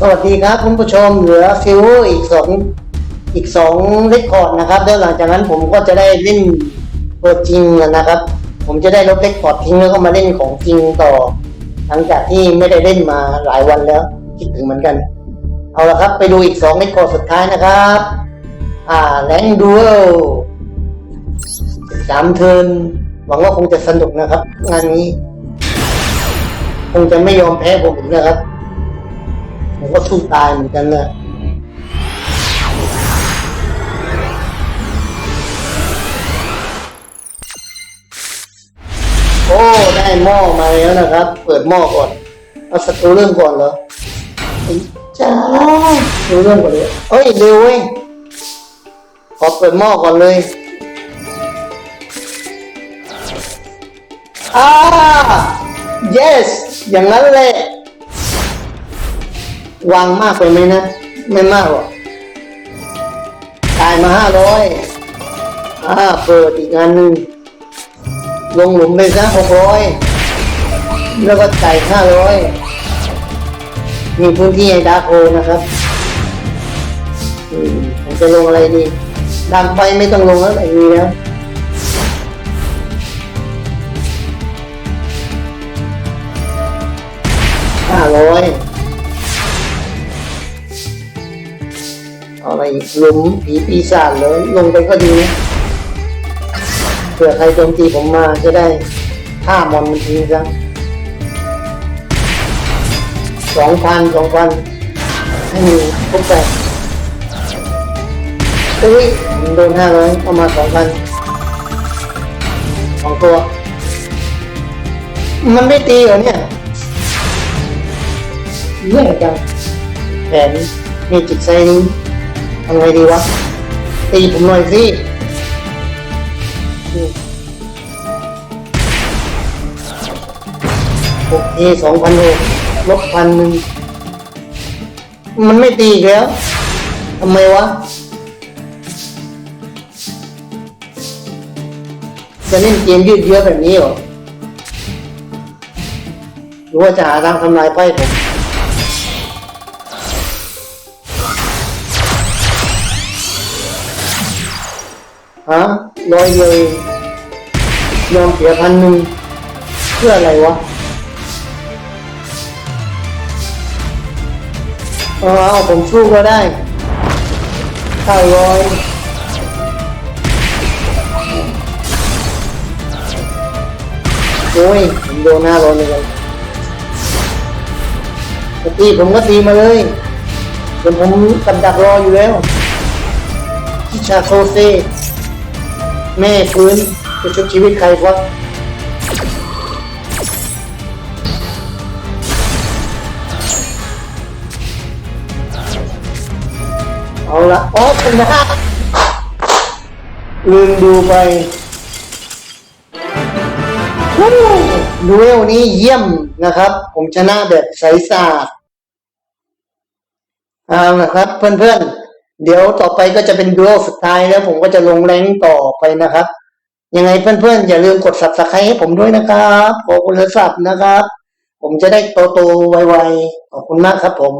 สวัสดีครับคุณผู้ชมเหลือฟิวอีกสองอีกสองเลคคอร์ดนะครับแล้วหลังจากนั้นผมก็จะได้เล่นตัวจริงแล้วนะครับ ผมจะได้ลบเลคคอร์ดทิ้งแล้วก็มาเล่นของจริงต่อ หลังจากที่ไม่ได้เล่นมาหลายวันแล้วคิดถึงเหมือนกัน เอาละครับ ไปดูอีกสองเลคคอร์ดสุดท้ายนะครับ อ่าแรงดูเอลสามเทินหวังว่าคงจะสนุกนะครับ งานนี้ คงจะไม่ยอมแพ้ผมอีกนะครับ ผมก็สู้ตายเหมือนกันนะโอ้ได้หม้อมาแล้วนะครับ เปิดหม้อก่อนเอาศัตรูเริ่มก่อนเหรอไอ้จ้าศัตรูเริ่มก่อนเลยเอ้ยเร็วเว้ยขอเปิดหม้อก่อนเลยอ่า yes อย่างนั้นแหละ วางมากไปไหมนะ ไม่มากหรอกจ่ายมาห้าร้อยอ่าเปิดอีกงานหนึ่งลงหลุมไปซะหกร้อยแล้วก็จ่ายห้าร้อยมีพื้นที่ให้ดาร์โฮนะครับอืมผมจะลงอะไรดีดังไปไม่ต้องลงแล้วไอ้นี้แล้วห้าร้อย อะไรอีกหลุมผีปีศาจเลยลงไปก็ดีนะเผื่อใครโจมตีผมมาจะได้ฆ่ามอนมันทิ้งซะสองพันสองพันให้มีครบไปเฮ้ยผมโดนห้าร้อยเอามาสองพันสองตัว มันไม่ตีเหรอเนี่ยเรื่องจังแผนมีจิตใจนี้ ทำไงดีวะ ตีผมหน่อยสิโอเคสองพันหกลบพันหนึ่งมันไม่ตีแล้วทำไมวะ จะเล่นเกมยืดเยื้อแบบนี้เหรอ หรือว่าจะหาทางทำลายไพ่ผม ฮะร้อยเดียวเองยอมเสียพันหนึ่งเพื่ออะไรวะเออเอาผมสู้ก็ได้เก้าร้อยโอ้ยผมโดนหน้าร้อยเลยจะตีผมก็ตีมาเลยเดี๋ยวผมกำดักรออยู่แล้วที่ชาโคเซ แม่ฟื้นจะชุบชีวิตใครวะเอาละโอ๋อชนะลืมดูไปดูเอลนี้เยี่ยมนะครับ ผมชนะแบบใสสะอาดเอาละครับเพื่อนๆ เดี๋ยวต่อไปก็จะเป็นดูโอสุดท้ายแล้วผมก็จะลงแรงต่อไปนะครับ ยังไงเพื่อนๆ อย่าลืมกดสับสไครต์ให้ผมด้วยนะครับขอบคุณสับนะครับ ผมจะได้โตๆไวๆขอบคุณมากครับผม